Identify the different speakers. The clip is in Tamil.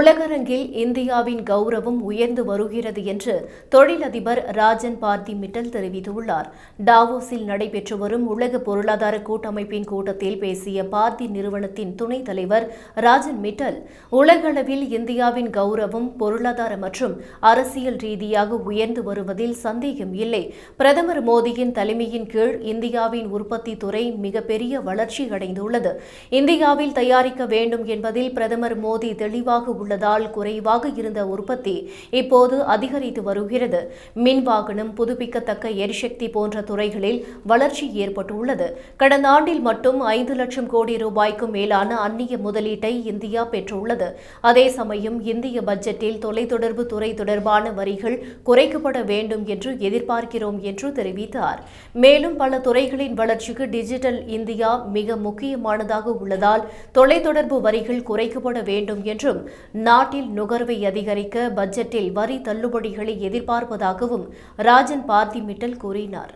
Speaker 1: உலகரங்கில் இந்தியாவின் கௌரவம் உயர்ந்து வருகிறது என்று தொழிலதிபர் ராஜன் பார்த்தி மிட்டல் தெரிவித்துள்ளார். டாவோஸில் நடைபெற்று வரும் உலக பொருளாதார கூட்டமைப்பின் கூட்டத்தில் பேசிய பார்த்தி நிறுவனத்தின் துணைத் தலைவர் ராஜன் மிட்டல் உலகளவில் இந்தியாவின் கௌரவம் பொருளாதார மற்றும் அரசியல் ரீதியாக உயர்ந்து வருவதில் சந்தேகம் இல்லை. பிரதமர் மோடியின் தலைமையின் கீழ் இந்தியாவின் உற்பத்தி துறை மிகப்பெரிய வளர்ச்சி அடைந்துள்ளது. இந்தியாவில் தயாரிக்க வேண்டும் என்பதில் பிரதமர் மோடி தெளிவாக உள்ளதால் குறைவாக இருந்த உற்பத்தி இப்போது அதிகரித்து வருகிறது. மின் வாகனம் புதுப்பிக்கத்தக்க எரிசக்தி போன்ற துறைகளில் வளர்ச்சி ஏற்பட்டுள்ளது. கடந்த ஆண்டில் மட்டும் ஐந்து லட்சம் கோடி ரூபாய்க்கும் மேலான அந்நிய முதலீட்டை இந்தியா பெற்றுள்ளது. அதே சமயம் இந்திய பட்ஜெட்டில் தொலைத்தொடர்பு துறை தொடர்பான வரிகள் குறைக்கப்பட வேண்டும் என்று எதிர்பார்க்கிறோம் என்று தெரிவித்தார். மேலும் பல துறைகளின் வளர்ச்சிக்கு டிஜிட்டல் இந்தியா மிக முக்கியமானதாக உள்ளதால் தொலைத்தொடர்பு வரிகள் குறைக்கப்பட வேண்டும் என்றும் நாட்டில் நுகர்வை அதிகரிக்க பட்ஜெட்டில் வரி தள்ளுபடிகளை எதிர்பார்ப்பதாகவும் ராஜன் பார்த்திமிட்டல் கூறினார்.